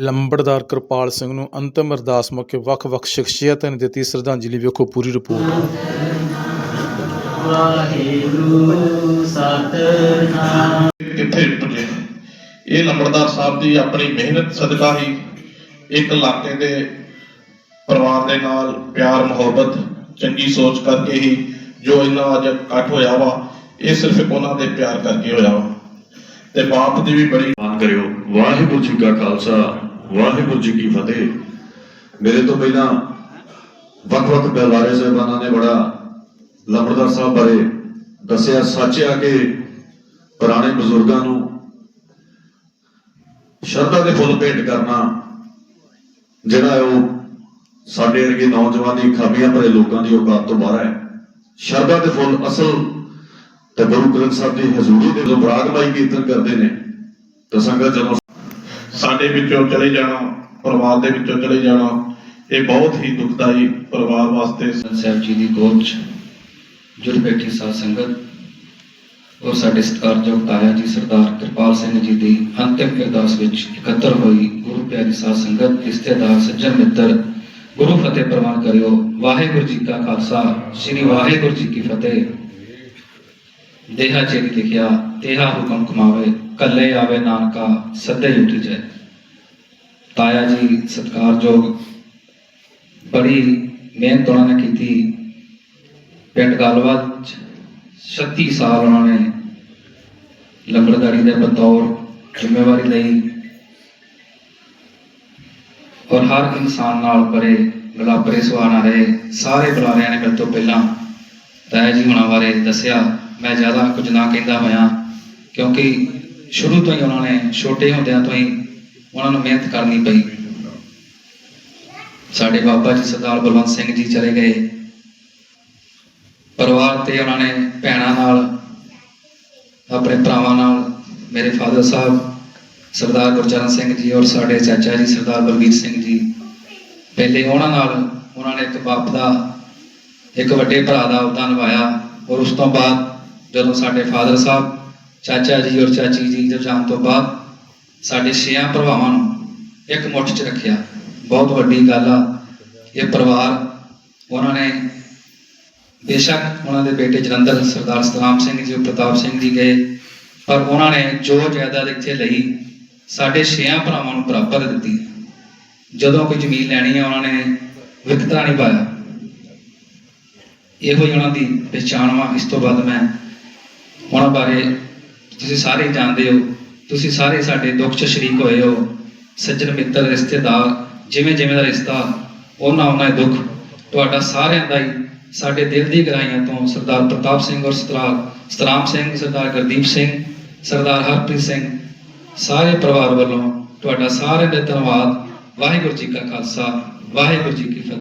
ਲੰਬੜਦਾਰ ਕਿਰਪਾਲ ਸਿੰਘ ਨੂੰ ਅੰਤਿਮ ਅਰਦਾਸ ਮੌਕੇ ਵੱਖ-ਵੱਖ ਸ਼ਖਸੀਅਤਾਂ ਨੇ ਦਿੱਤੀ। ਸ਼ਰਧਾਂਜਲੀ ਵੇਖੋ ਪੂਰੀ ਰਿਪੋਰਟ। ਵਾਹਿਗੁਰੂ ਸਤਨਾਮ ਕਿੱਥੇ ਪੁੱਜੇ ਇਹ ਲੰਬੜਦਾਰ ਸਾਹਿਬ ਦੀ ਆਪਣੀ ਮਿਹਨਤ ਸਦਕਾ ਹੀ ਇੱਕ ਇਲਾਕੇ ਦੇ ਪਰਿਵਾਰ ਦੇ ਨਾਲ ਪਿਆਰ ਮੁਹੱਬਤ ਚੰਗੀ ਸੋਚ ਕਰਕੇ ਹੀ ਜੋ ਇਹਨਾਂ ਅੱਜ ਇਕੱਠ ਹੋਇਆ ਵਾ ਇਹ ਸਿਰਫ ਉਹਨਾਂ ਦੇ ਪਿਆਰ ਕਰਕੇ ਹੋਇਆ ਵਾ। ਤੇ ਬਾਪ ਦੀ ਵੀ ਬੜੀ ਮਾਨ ਕਰਿਓ। ਵਾਹਿਗੁਰੂ ਜੀ ਕਾ ਖਾਲਸਾ। ਵਾਹਿਗੁਰੂ ਜੀ ਕੀ ਫਤਿਹ। ਮੇਰੇ ਤੋਂ ਪਹਿਲਾਂ ਵੱਖ-ਵੱਖ ਬਲਵਾਰੇ ਸਾਹਿਬਾਨਾਂ ਨੇ ਬੜਾ ਲੰਬੜਦਾਰ ਸਾਹਿਬ ਬਾਰੇ ਦੱਸਿਆ, ਸੱਚ ਆ ਕਿ ਪੁਰਾਣੇ ਬਜ਼ੁਰਗਾਂ ਨੂੰ ਸ਼ਰਧਾ ਦੇ ਫੁੱਲ ਭੇਟ ਕਰਨਾ, ਜਿਹੜਾ ਉਹ ਸਾਡੇ ਵਰਗੇ ਨੌਜਵਾਨੀ ਖਾਬੀਆਂ ਭਰੇ ਲੋਕਾਂ ਦੀ ਔਕਾਤ ਤੋਂ ਬਾਹਰ ਹੈ। ਸ਼ਰਧਾ ਦੇ ਫੁੱਲ ਅਸਲ ਤੇ ਗੁਰੂ ਗ੍ਰੰਥ ਸਾਹਿਬ ਦੀ ਹਜ਼ੂਰੀ ਦੇ ਜੋ ਰਾਗਮਾਈ ਕੀਰਤਨ ਕਰਦੇ ਨੇ, ਤਾਂ ਸੰਗਤ ਜਦੋਂ ਸਾਡੇ ਵਿੱਚੋਂ ਚਲੇ ਜਾਣਾ, ਪਰਿਵਾਰ ਦੇ ਵਿੱਚੋਂ ਚਲੇ ਜਾਣਾ, ਇਹ ਬਹੁਤ ਹੀ ਦੁਖਦਾਈ ਪਰਿਵਾਰ ਵਾਸਤੇ ਸਾਹਿਬ ਜੀ ਦੀ ਗੋਦ 'ਚ ਜੁੜ ਬੈਠੀ ਸਾਧ ਸੰਗਤ ਔਰ ਸਾਡੇ ਸਤਿਕਾਰਯੋਗ ਤਾਇਆ ਜੀ ਸਰਦਾਰ ਕਿਰਪਾਲ ਸਿੰਘ ਜੀ ਦੀ ਅੰਤਿਮ ਅਰਦਾਸ ਵਿੱਚ ਇਕੱਤਰ ਹੋਈ, ਗੁਰੂ ਪਿਆਰੀ ਸਾਧ ਸੰਗਤ ਰਿਸ਼ਤੇਦਾਰ ਸੱਜਣ ਮਿੱਤਰ, ਗੁਰੂ ਫਤਿਹ ਪ੍ਰਵਾਨ ਕਰਿਓ। ਵਾਹਿਗੁਰੂ ਜੀ ਕਾ ਖਾਲਸਾ, ਸ੍ਰੀ ਵਾਹਿਗੁਰੂ ਜੀ ਕੀ ਫਤਿਹ। ਦੇਹਾ ਚੇਰੀ ਲਿਖਿਆ ਤੇਹਾ ਹੁਕਮ ਕਮਾਵੇ, ਕੱਲੇ ਆਵੇ ਨਾਨਕਾ, ਸੱਦੇ ਉੱਠ ਜਾਏ। ਤਾਇਆ ਜੀ ਸਤਿਕਾਰਯੋਗ ਬੜੀ ਮਿਹਨਤ ਉਹਨਾਂ ਨੇ ਕੀਤੀ। ਪਿੰਡ ਗੱਲਬਾਤ 'ਚ 36 ਸਾਲ ਉਹਨਾਂ ਨੇ ਲੰਬੜਦਾਰੀ ਦੇ ਬਤੌਰ ਜ਼ਿੰਮੇਵਾਰੀ ਲਈ। ਔਰ ਹਰ ਇਨਸਾਨ ਨਾਲ ਬੜੇ ਗਲਾਬਰੇ ਸੁਭਾਅ ਰਹੇ, ਸਾਰੇ ਬੁਲਾਰਿਆਂ ਨੇ ਮੇਰੇ ਤੋਂ ਪਹਿਲਾਂ ਤਾਇਆ ਜੀ ਹੁਣਾਂ ਬਾਰੇ ਦੱਸਿਆ। ਮੈਂ ਜ਼ਿਆਦਾ ਕੁਝ ਨਾ ਕਹਿੰਦਾ ਹੋਇਆ, ਕਿਉਂਕਿ ਸ਼ੁਰੂ ਤੋਂ ਹੀ ਉਹਨਾਂ ਨੇ ਛੋਟੇ ਹੁੰਦਿਆਂ ਤੋਂ ਹੀ ਉਹਨਾਂ ਨੂੰ ਮਿਹਨਤ ਕਰਨੀ ਪਈ। ਸਾਡੇ ਬਾਬਾ ਜੀ ਸਰਦਾਰ ਬਲਵੰਤ ਸਿੰਘ ਜੀ ਚਲੇ ਗਏ। ਪਰਿਵਾਰ ਤੇ ਉਹਨਾਂ ਨੇ ਭੈਣਾਂ ਨਾਲ, ਆਪਣੇ ਭਰਾਵਾਂ ਨਾਲ, ਮੇਰੇ ਫਾਦਰ ਸਾਹਿਬ, ਸਰਦਾਰ ਗੁਰਚਰਨ ਸਿੰਘ ਜੀ ਔਰ ਸਾਡੇ ਚਾਚਾ ਜੀ ਸਰਦਾਰ ਬਲਵੀਰ ਸਿੰਘ ਜੀ, ਪਹਿਲੇ ਉਹਨਾਂ ਨਾਲ ਉਹਨਾਂ ਨੇ ਇੱਕ ਬਾਪ ਦਾ, ਇੱਕ ਵੱਡੇ ਭਰਾ ਦਾ ਅਹੁਦਾ ਨਿਭਾਇਆ ਔਰ ਉਸ ਤੋਂ ਬਾਅਦ ਜਦੋਂ ਸਾਡੇ ਫਾਦਰ ਸਾਹਿਬ, ਚਾਚਾ ਜੀ ਔਰ ਚਾਚੀ ਜੀ ਦੇ ਜਾਣ ਤੋਂ ਬਾਅਦ ਸਾਡੇ ਛੇਆਂ ਭਰਾਵਾਂ ਨੂੰ ਇੱਕ ਮੁੱਠ 'ਚ ਰੱਖਿਆ। ਬਹੁਤ ਵੱਡੀ ਗੱਲ ਆ, ਇਹ ਪਰਿਵਾਰ ਉਹਨਾਂ ਨੇ ਬੇਸ਼ੱਕ ਉਹਨਾਂ ਦੇ ਬੇਟੇ ਜਲੰਧਰ ਸਰਦਾਰ ਸਤਨਾਮ ਸਿੰਘ ਜੀ ਔਰ ਪ੍ਰਤਾਪ ਸਿੰਘ ਜੀ ਗਏ, ਪਰ ਉਹਨਾਂ ਨੇ ਜੋ ਜਾਇਦਾਦ ਇੱਥੇ ਲਈ, ਸਾਡੇ ਛੇਆਂ ਭਰਾਵਾਂ ਨੂੰ ਬਰਾਬਰ ਦਿੱਤੀ। ਜਦੋਂ ਕੋਈ ਜ਼ਮੀਨ ਲੈਣੀ ਹੈ ਉਹਨਾਂ ਨੇ ਵਿਕਤਾ ਨਹੀਂ ਪਾਇਆ। ਇਹੋ ਹੀ ਉਹਨਾਂ ਦੀ ਪਛਾਣ ਵਾ। ਇਸ ਤੋਂ ਬਾਅਦ ਮੈਂ ਉਹਨਾਂ ਬਾਰੇ ਤੁਸੀਂ ਸਾਰੇ ਜਾਣਦੇ ਹੋ, ਤੁਸੀਂ ਸਾਰੇ ਸਾਡੇ ਦੁੱਖ 'ਚ ਸ਼ਰੀਕ ਹੋਏ ਹੋ, ਸੱਜਣ ਮਿੱਤਰ, ਰਿਸ਼ਤੇਦਾਰ, ਜਿਵੇਂ ਜਿਵੇਂ ਦਾ ਰਿਸ਼ਤਾ, ਉਹਨਾਂ ਉਹਨਾਂ ਹੀ ਦੁੱਖ ਤੁਹਾਡਾ ਸਾਰਿਆਂ ਦਾ ਹੀ ਸਾਡੇ ਦਿਲ ਦੀ ਗਹਿਰਾਈਆਂ ਤੋਂ ਸਰਦਾਰ ਪ੍ਰਤਾਪ ਸਿੰਘ ਔਰ ਸਰਦਾਰ ਸਤਰਾਮ ਸਿੰਘ, ਸਰਦਾਰ ਗੁਰਦੀਪ ਸਿੰਘ, ਸਰਦਾਰ ਹਰਪ੍ਰੀਤ ਸਿੰਘ, ਸਾਰੇ ਪਰਿਵਾਰ ਵੱਲੋਂ ਤੁਹਾਡਾ ਸਾਰਿਆਂ ਦਾ ਧੰਨਵਾਦ। ਵਾਹਿਗੁਰੂ ਜੀ ਕਾ ਖਾਲਸਾ, ਵਾਹਿਗੁਰੂ ਜੀ ਕੀ ਫਤਿਹ।